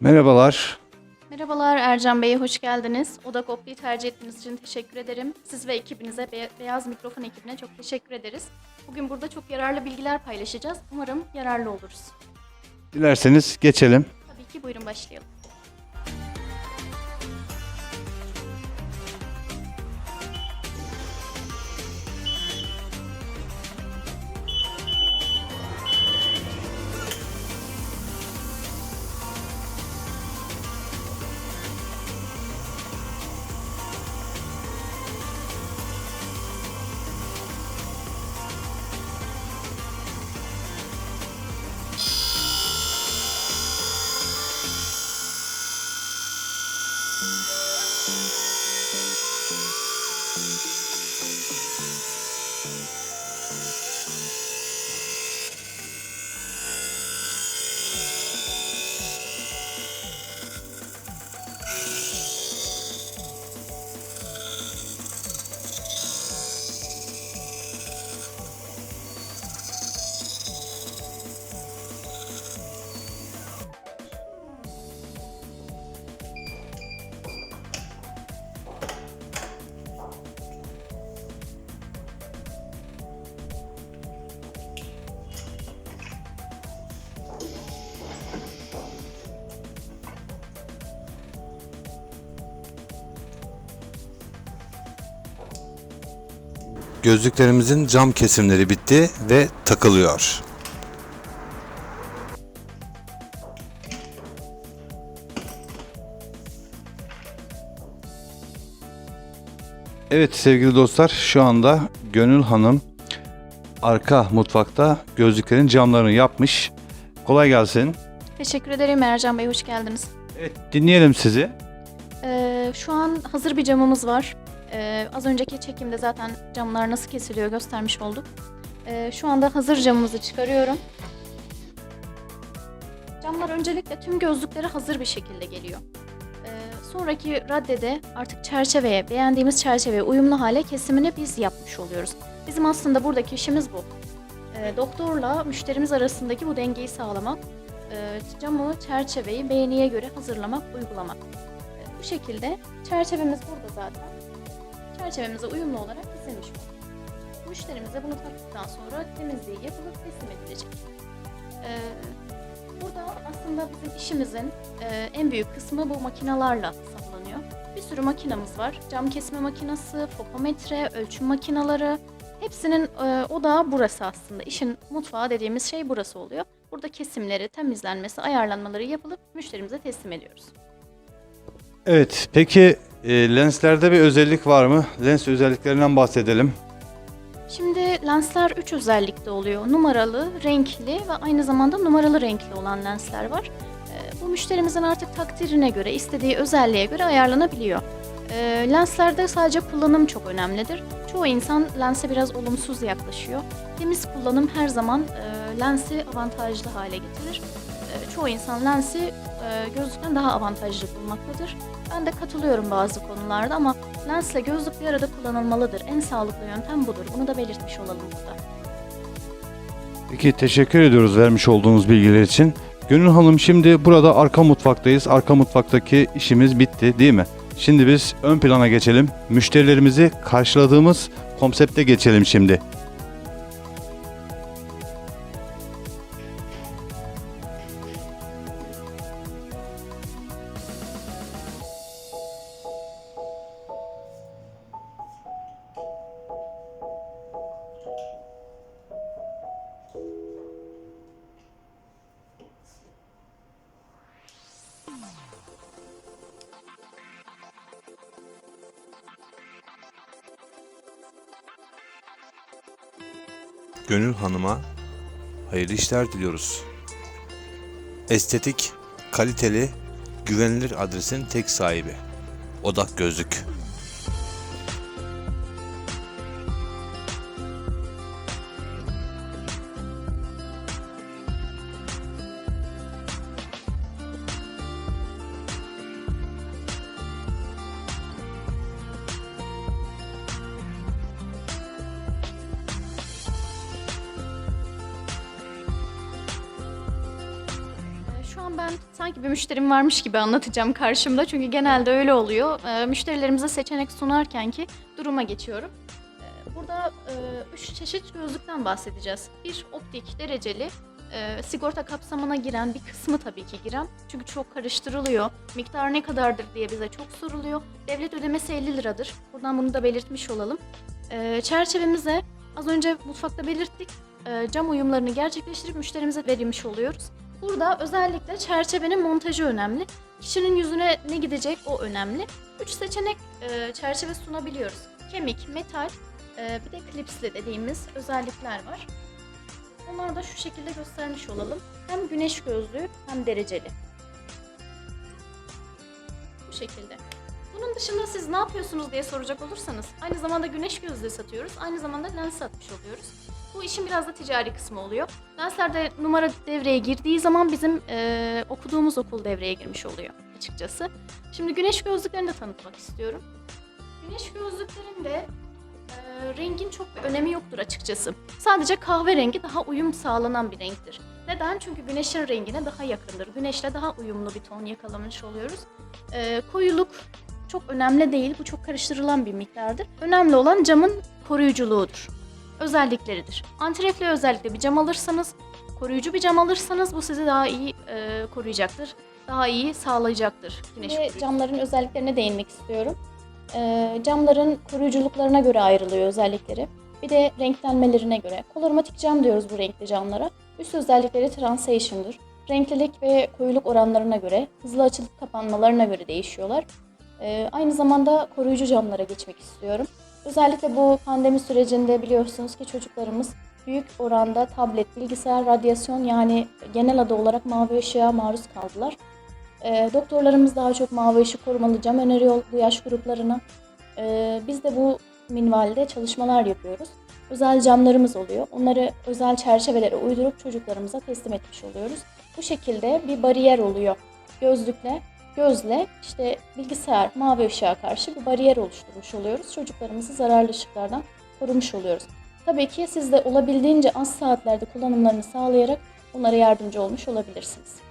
Merhabalar. Merhabalar Ercan Bey, hoş geldiniz. Oda Koplu'yu tercih ettiğiniz için teşekkür ederim. Siz ve ekibinize, Be- Beyaz Mikrofon ekibine çok teşekkür ederiz. Bugün burada çok yararlı bilgiler paylaşacağız. Umarım yararlı oluruz. Dilerseniz geçelim. Tabii ki buyurun başlayalım. Gözlüklerimizin cam kesimleri bitti ve takılıyor. Evet sevgili dostlar şu anda Gönül Hanım arka mutfakta gözlüklerin camlarını yapmış. Kolay gelsin. Teşekkür ederim Ercan Bey, hoş geldiniz. Evet dinleyelim sizi. Ee, şu an hazır bir camımız var. Ee, az önceki çekimde zaten camlar nasıl kesiliyor göstermiş olduk. Ee, şu anda hazır camımızı çıkarıyorum. Camlar öncelikle tüm gözlüklere hazır bir şekilde geliyor. Ee, sonraki raddede artık çerçeveye, beğendiğimiz çerçeveye uyumlu hale kesimini biz yapmış oluyoruz. Bizim aslında buradaki işimiz bu. Ee, doktorla müşterimiz arasındaki bu dengeyi sağlamak, ee, camı, çerçeveyi beğeniye göre hazırlamak, uygulamak. Ee, Bu şekilde çerçevemiz burada zaten. Çerçevemize uyumlu olarak kesilmiş bu. Müşterimize bunu taktıktan sonra temizliği yapılıp teslim edilecek. Ee, burada aslında bizim işimizin e, en büyük kısmı bu makinalarla sağlanıyor. Bir sürü makinamız var. Cam kesme makinası, fotometre, ölçüm makinaları. Hepsinin e, odağı burası aslında. İşin mutfağı dediğimiz şey burası oluyor. Burada kesimleri, temizlenmesi, ayarlanmaları yapılıp müşterimize teslim ediyoruz. Evet peki e, lenslerde bir özellik var mı? Lens özelliklerinden bahsedelim. Şimdi lensler 3 özellikte oluyor. Numaralı, renkli ve aynı zamanda numaralı renkli olan lensler var. Ee, Bu müşterimizin artık takdirine göre, istediği özelliğe göre ayarlanabiliyor. Ee, Lenslerde sadece kullanım çok önemlidir. Çoğu insan lense biraz olumsuz yaklaşıyor. Temiz kullanım her zaman e, lensi avantajlı hale getirir. E, Çoğu insan lensi e, gözlükten daha avantajlı bulmaktadır. Ben de katılıyorum bazı konularda ama lensle gözlük bir arada kullanılmalıdır. En sağlıklı yöntem budur. Bunu da belirtmiş olalım burada. Peki teşekkür ediyoruz vermiş olduğunuz bilgiler için. Gönül Hanım şimdi burada arka mutfaktayız. Arka mutfaktaki işimiz bitti değil mi? Şimdi biz ön plana geçelim. Müşterilerimizi karşıladığımız konsepte geçelim şimdi. Gönül Hanım'a hayırlı işler diliyoruz. Estetik, kaliteli, güvenilir adresin tek sahibi. Odak Gözlük. An ben sanki bir müşterim varmış gibi anlatacağım karşımda. Çünkü genelde öyle oluyor. Ee, müşterilerimize seçenek sunarken ki duruma geçiyorum. Ee, burada e, üç çeşit gözlükten bahsedeceğiz. Bir optik, dereceli, e, sigorta kapsamına giren bir kısmı tabii ki giren. Çünkü çok karıştırılıyor. Miktar ne kadardır diye bize çok soruluyor. Devlet ödemesi 50 liradır. Buradan bunu da belirtmiş olalım. Ee, çerçevemize az önce mutfakta belirttik. e, cam uyumlarını gerçekleştirip müşterimize verilmiş oluyoruz. Burada özellikle çerçevenin montajı önemli. Kişinin yüzüne ne gidecek o önemli. Üç seçenek e, çerçeve sunabiliyoruz. Kemik, metal, e, bir de klipsli dediğimiz özellikler var. Onları da şu şekilde göstermiş olalım. Hem güneş gözlüğü hem dereceli. Bu şekilde. Bunun dışında siz ne yapıyorsunuz diye soracak olursanız aynı zamanda güneş gözlüğü satıyoruz. Aynı zamanda lens satmış oluyoruz. Bu işin biraz da ticari kısmı oluyor. Lenslerde numara devreye girdiği zaman bizim eee, okuduğumuz okul devreye girmiş oluyor açıkçası. Şimdi güneş gözlüklerini de tanıtmak istiyorum. Güneş gözlüklerinde eee, rengin çok bir önemi yoktur açıkçası. Sadece kahverengi daha uyum sağlanan bir renktir. Neden? Çünkü güneşin rengine daha yakındır. Güneşle daha uyumlu bir ton yakalamış oluyoruz. Eee, koyuluk çok önemli değil. Bu çok karıştırılan bir miktardır. Önemli olan camın koruyuculuğudur. Özellikleridir. Antrefli özellikle bir cam alırsanız, koruyucu bir cam alırsanız bu sizi daha iyi e, koruyacaktır. Daha iyi sağlayacaktır güneş Ve camların özelliklerine değinmek istiyorum. Ee, camların koruyuculuklarına göre ayrılıyor özellikleri. Bir de renklenmelerine göre. Koloromatik cam diyoruz bu renkli camlara. Üst özellikleri transation'dır. Renklilik ve koyuluk oranlarına göre, hızlı açılıp kapanmalarına göre değişiyorlar. Ee, aynı zamanda koruyucu camlara geçmek istiyorum. Özellikle bu pandemi sürecinde biliyorsunuz ki çocuklarımız büyük oranda tablet, bilgisayar, radyasyon yani genel adı olarak mavi ışığa maruz kaldılar. E, doktorlarımız daha çok mavi ışık korumalı cam öneriyor bu yaş gruplarına. E, biz de bu minvalde çalışmalar yapıyoruz. Özel camlarımız oluyor. Onları özel çerçevelere uydurup çocuklarımıza teslim etmiş oluyoruz. Bu şekilde bir bariyer oluyor. Gözlükle, gözle işte bilgisayar, mavi ışığa karşı bir bariyer oluşturmuş oluyoruz. Çocuklarımızı zararlı ışıklardan korumuş oluyoruz. Tabii ki siz de olabildiğince az saatlerde kullanımlarını sağlayarak bunlara yardımcı olmuş olabilirsiniz.